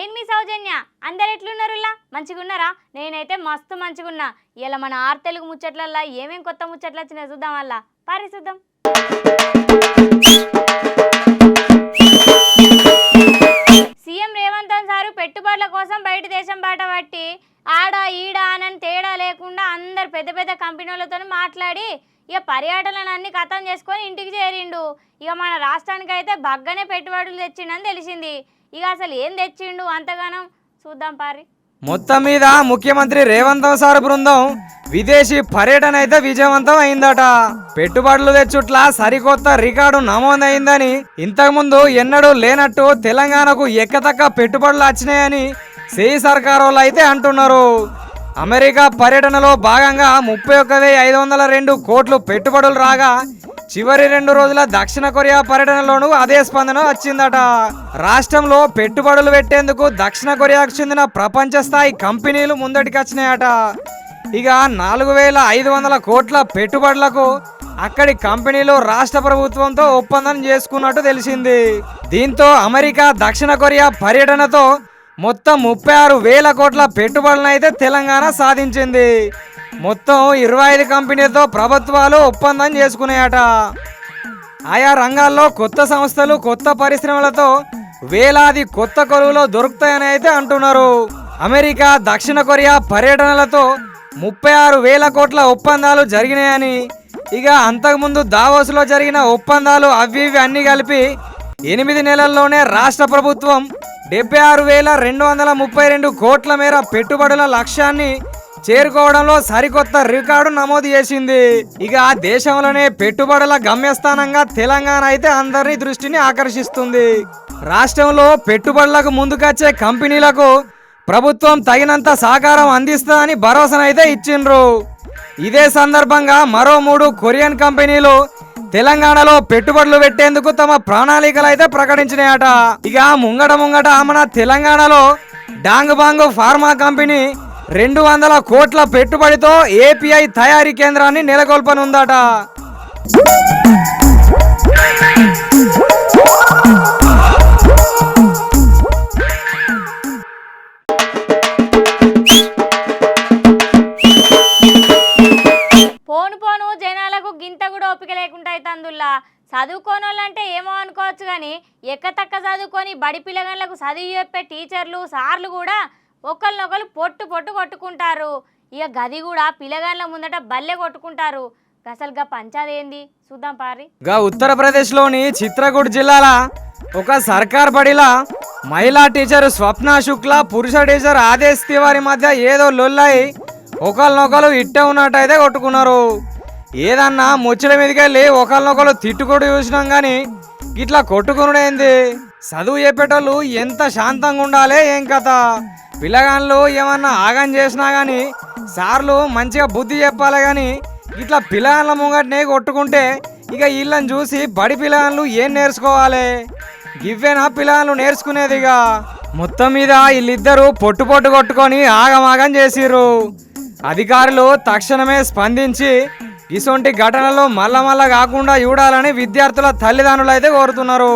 నేను మీ సౌజన్య? అందరు ఎట్లున్నారులా? మంచిగున్నారా? నేనైతే మస్తు మంచిగున్నా. ఇలా మన ఆరు తెలుగు ముచ్చట్లల్లా ఏమేం కొత్త ముచ్చట్లు వచ్చినాయో చూద్దాం వల్ల పరిశుద్ధం సీఎం రేవంత్ సారు పెట్టుబడుల కోసం బయట దేశం బాట పట్టి ఆడ ఈడ అనని తేడా లేకుండా అందరు పెద్ద పెద్ద కంపెనీలతో మాట్లాడి ఇక పర్యటనలు అన్ని కథం చేసుకొని ఇంటికి చేరిండు. ఇక మన రాష్ట్రానికి అయితే బగ్గనే పెట్టుబడులు తెచ్చిండని తెలిసింది. ఇక అసలు ఏం తెచ్చిండు అంతగానం చూద్దాం పారి. మొత్తం మీద ముఖ్యమంత్రి రేవంత్ సార్ బృందం విదేశీ పర్యటన అయితే విజయవంతం అయిందట. పెట్టుబడులు తెచ్చుట్ల సరికొత్త రికార్డు నమోదైందని ఇంతకుముందు ఎన్నడూ లేనట్టు తెలంగాణకు ఎక్కతక్క పెట్టుబడులు వచ్చినాయని సేయి సర్కార్ వాళ్ళు అయితే అంటున్నారు. అమెరికా పర్యటనలో భాగంగా ముప్పై ఒక్క వెయ్యి ఐదు వందల రెండు కోట్లు పెట్టుబడులు రాగా చివరి రెండు రోజుల దక్షిణ కొరియా పర్యటనలోనూ అదే స్పందన వచ్చిందట. రాష్ట్రంలో పెట్టుబడులు పెట్టేందుకు దక్షిణ కొరియాకు చెందిన ప్రపంచ స్థాయి కంపెనీలు ముందటికొచ్చినాయట ఇక నాలుగు వేల ఐదు వందల కోట్ల పెట్టుబడులకు అక్కడి కంపెనీలు రాష్ట్ర ప్రభుత్వంతో ఒప్పందం చేసుకున్నట్టు తెలిసింది. దీంతో అమెరికా దక్షిణ కొరియా పర్యటనతో మొత్తం ముప్పై ఆరు వేల కోట్ల పెట్టుబడులను అయితే తెలంగాణ సాధించింది. మొత్తం ఇరవై ఐదు కంపెనీలతో ప్రభుత్వాలు ఒప్పందం చేసుకున్నాయట. ఆయా రంగాల్లో కొత్త సంస్థలు కొత్త పరిశ్రమలతో వేలాది కొత్త కొలువులు దొరుకుతాయని అయితే అంటున్నారు. అమెరికా దక్షిణ కొరియా పర్యటనలతో ముప్పై ఆరు వేల కోట్ల ఒప్పందాలు జరిగినాయని ఇక అంతకుముందు దావోస్లో జరిగిన ఒప్పందాలు అవి ఇవి అన్నీ కలిపి ఎనిమిది నెలల్లోనే రాష్ట్ర ప్రభుత్వం డెబ్బై ఆరు వేల రెండు వందల ముప్పై రెండు కోట్ల మేర పెట్టుబడుల లక్ష్యాన్ని చేరుకోవడంలో సరికొత్త రికార్డు నమోదు చేసింది. ఇక దేశంలోనే పెట్టుబడుల గమ్యస్థానంగా తెలంగాణ అయితే అందరి దృష్టిని ఆకర్షిస్తుంది. రాష్ట్రంలో పెట్టుబడులకు ముందుకొచ్చే కంపెనీలకు ప్రభుత్వం తగినంత సహకారం అందిస్తుందని భరోసానైతే ఇచ్చిండ్రు. ఇదే సందర్భంగా మరో మూడు కొరియన్ కంపెనీలు తెలంగాణలో పెట్టుబడులు పెట్టేందుకు తమ ప్రణాళికలు అయితే ప్రకటించినాయట. ఇక ముంగట ముంగట మన తెలంగాణలో డాంగ్ బాంగ్ ఫార్మా కంపెనీ రెండు వందల కోట్ల పెట్టుబడితో ఏపీఐ తయారీ కేంద్రాన్ని నెలకొల్పనుందట. చదువుకోను జనాలకు గింత కూడా ఓపిక లేకుండా అయితే అందుల్లా. చదువుకోని వాళ్ళంటే ఏమో అనుకోవచ్చు కానీ ఎక్కతక్క చదువుకొని బడి పిల్లగాళ్ళకు చదివి చెప్పే టీచర్లు సార్లు కూడా ఒకరినొకరు పొట్టు పొట్టు కొట్టుకుంటారు. ఇక గది కూడా పిల్లగాళ్ళ ముందట బల్లె కొట్టుకుంటారు. అసలుగా పంచాదేంది పంచాది ఏంది? చూద్దాం పారి. గా ఉత్తరప్రదేశ్లోని చిత్రకూట్ జిల్లాల ఒక సర్కార్ బడిలా మహిళా టీచర్ స్వప్న శుక్ల పురుష టీచర్ ఆదేశ్ తివారి మధ్య ఏదో లొల్లాయి ఒకరినొకరు ఇట్టే ఉన్నట్టయితే కొట్టుకున్నారు. ఏదన్నా ముచ్చట మీదకెళ్ళి ఒకళ్ళనొకళ్ళు తిట్టుకోడు చూసినాం కానీ ఇట్లా కొట్టుకునుడైంది? చదువు చెప్పేటోళ్ళు ఎంత శాంతంగా ఉండాలి ఏం కథ? పిల్లగాళ్ళు ఏమన్నా ఆగం చేసినా కానీ సార్లు మంచిగా బుద్ధి చెప్పాలి కానీ ఇట్లా పిల్లగాళ్ళ ముంగటనే కొట్టుకుంటే ఇక వీళ్ళని చూసి బడి పిల్లగాళ్ళు ఏం నేర్చుకోవాలి? ఇవ్వేనా పిల్లగాళ్ళు నేర్చుకునేది ఇక? మొత్తం మీద వీళ్ళిద్దరూ పొట్టు పొట్టు కొట్టుకొని ఆగమాగం చేసిర్రు. అధికారులు తక్షణమే స్పందించి ఇటువంటి ఘటనలు మల్ల మల్ల కాకుండా చూడాలని విద్యార్థుల తల్లిదండ్రులు అయితే కోరుతున్నారు.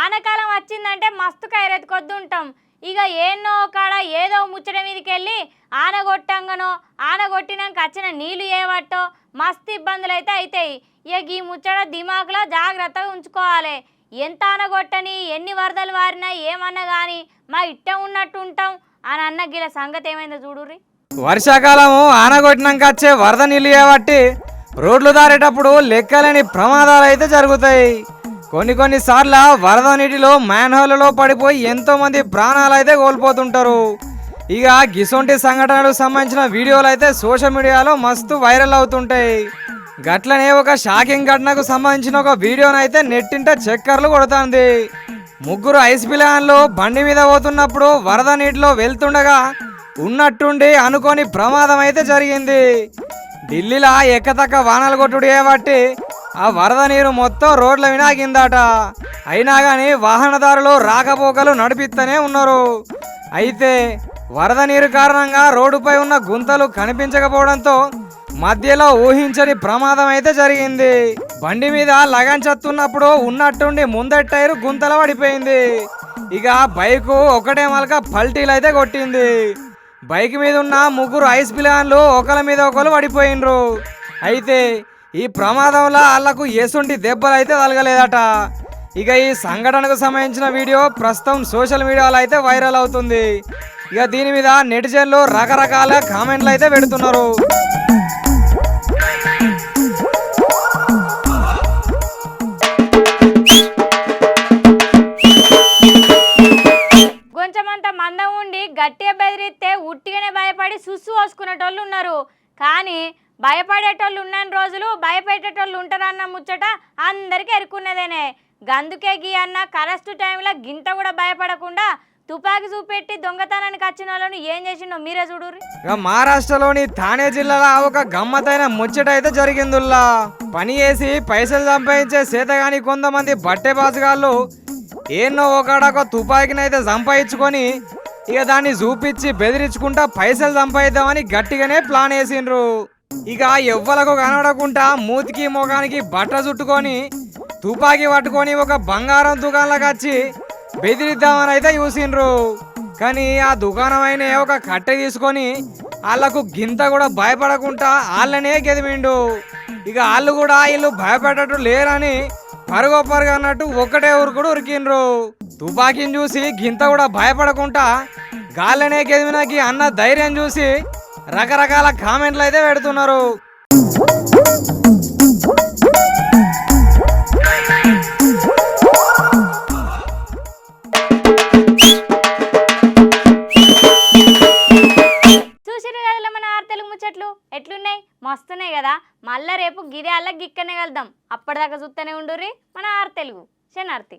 ఆనకాలం వచ్చిందంటే మస్తు కైరెత్తుకొద్దు ఉంటాం ఇక ఏన్నో కాడ ఏదో ముచ్చట మీదకి వెళ్ళి ఆన ఆనగొట్టినాక ఆన కొట్టినాక వచ్చిన నీళ్ళు ఏవట్టో మస్తు ఇబ్బందులు అయితే అవుతాయి ఇక ఈ ముచ్చట దిమాకులో జాగ్రత్తగా ఉంచుకోవాలి. ఎంత ఆనగొట్టని ఎన్ని వరదలు వారినా ఏమన్నా కానీ మా ఇట్ట ఉన్నట్టు ఉంటాం అని అన్న గిల సంగతి ఏమైందో చూడుర్రి. వర్షాకాలము ఆనగొట్టినాక వచ్చే వరద నీళ్ళు కాబట్టి రోడ్లు దారేటప్పుడు లెక్కలేని ప్రమాదాలు అయితే జరుగుతాయి. కొన్ని కొన్ని సార్లు వరద నీటిలో మ్యాన్హోల్లో పడిపోయి ఎంతో మంది ప్రాణాలు అయితే కోల్పోతుంటారు. ఇక గిసొంటి సంఘటనలకు సంబంధించిన వీడియోలు అయితే సోషల్ మీడియాలో మస్తు వైరల్ అవుతుంటాయి. గట్లనే ఒక షాకింగ్ ఘటనకు సంబంధించిన ఒక వీడియోను అయితే నెట్టింట చక్కర్లు కొడుతుంది. ముగ్గురు ఐస్ పిల్లలు బండి మీద పోతున్నప్పుడు వరద నీటిలో వెళ్తుండగా ఉన్నట్టుండి అనుకోని ప్రమాదం అయితే జరిగింది. ఢిల్లీలో ఎక్కతక్క వానలు కొట్టుడు బట్టి ఆ వరద నీరు మొత్తం రోడ్ల వినాగిందట అయినా కానీ వాహనదారులు రాకపోకలు నడిపిస్తూనే ఉన్నారు. అయితే వరద నీరు కారణంగా రోడ్డుపై ఉన్న గుంతలు కనిపించకపోవడంతో మధ్యలో ఊహించని ప్రమాదం అయితే జరిగింది. బండి మీద లగన్ చత్తున్నప్పుడు ఉన్నట్టుండి ముందటి టైరు గుంతల పడిపోయింది. ఇక బైకు ఒకటే మలక పల్టీలు అయితే కొట్టింది. బైక్ మీద ఉన్న ముగ్గురు ఐస్ పిలాన్లు ఒకరి మీద ఒకరు పడిపోయినరు అయితే ఈ ప్రమాదంలో వాళ్ళకు ఎసుంటి దెబ్బలు అయితే తలగలేదట ఇక ఈ సంఘటనకు సంబంధించిన వీడియో ప్రస్తుతం సోషల్ మీడియాలో అయితే వైరల్ అవుతుంది. ఇక దీని మీద నెటిజన్లు రకరకాల కామెంట్లు అయితే పెడుతున్నారు. అంత మందం ఉండి గట్టిగా బెదిరిస్తే ఉట్టిగానే భయపడి సుస్సు వసుకునేటోళ్ళు ఉన్నారు. కానీ భయపడేటోళ్ళు ఉన్న రోజులు భయపెట్టేటోళ్ళు ఉంటారన్న ముచ్చట అందరికీ ఎరుకున్నదేనే గందుకే గీ అన్న కరెక్ట్ టైంలో గింత కూడా భయపడకుండా తుపాకీ చూపెట్టి దొంగతనానికి వచ్చిన వాళ్ళని ఏం చేసిండో మీరే చూడు మహారాష్ట్రలోని థానే జిల్లాలో ఒక గమ్మతైన ముచ్చట అయితే జరిగిందుల్లా. పని చేసి పైసలు సంపాదించే చేతగాని కొంతమంది బట్టె బాసుగాళ్ళు ఏన్నో ఒకడొక తుపాకినైతే సంపాదించుకొని ఇక దాన్ని చూపించి బెదిరించుకుంటా పైసలు సంపాదిద్దామని గట్టిగానే ప్లాన్ వేసిండ్రు. ఇక ఎవ్వలకు కనబడకుండా మూతికి ముఖానికి బట్ట చుట్టుకొని తుపాకీ పట్టుకొని ఒక బంగారం దుకాణంలోకి వచ్చి బెదిరిద్దామని అయితే చూసిండ్రు. కానీ ఆ దుకాణం అయిన ఒక కట్టె తీసుకొని వాళ్ళకు గింత కూడా భయపడకుండా వాళ్ళనే గెదిమిండు. ఇక వాళ్ళు కూడా వీళ్ళు భయపడటం లేరని పరుగో పరుగు అన్నట్టు ఒక్కటే ఉరుకుడు ఉరికిండ్రు. తుపాకీని చూసి గింత కూడా భయపడకుండా గాలనే గెదిమినకి అన్న ధైర్యం చూసి రకరకాల కామెంట్లు అయితే పెడుతున్నారు. మళ్ళా రేపు గిదే అలా గిక్కనే వెళ్దాం అప్పటిదాకా చూస్తూనే ఉండుర్రి. మన ఆర్ తెలుగు. శనార్తి.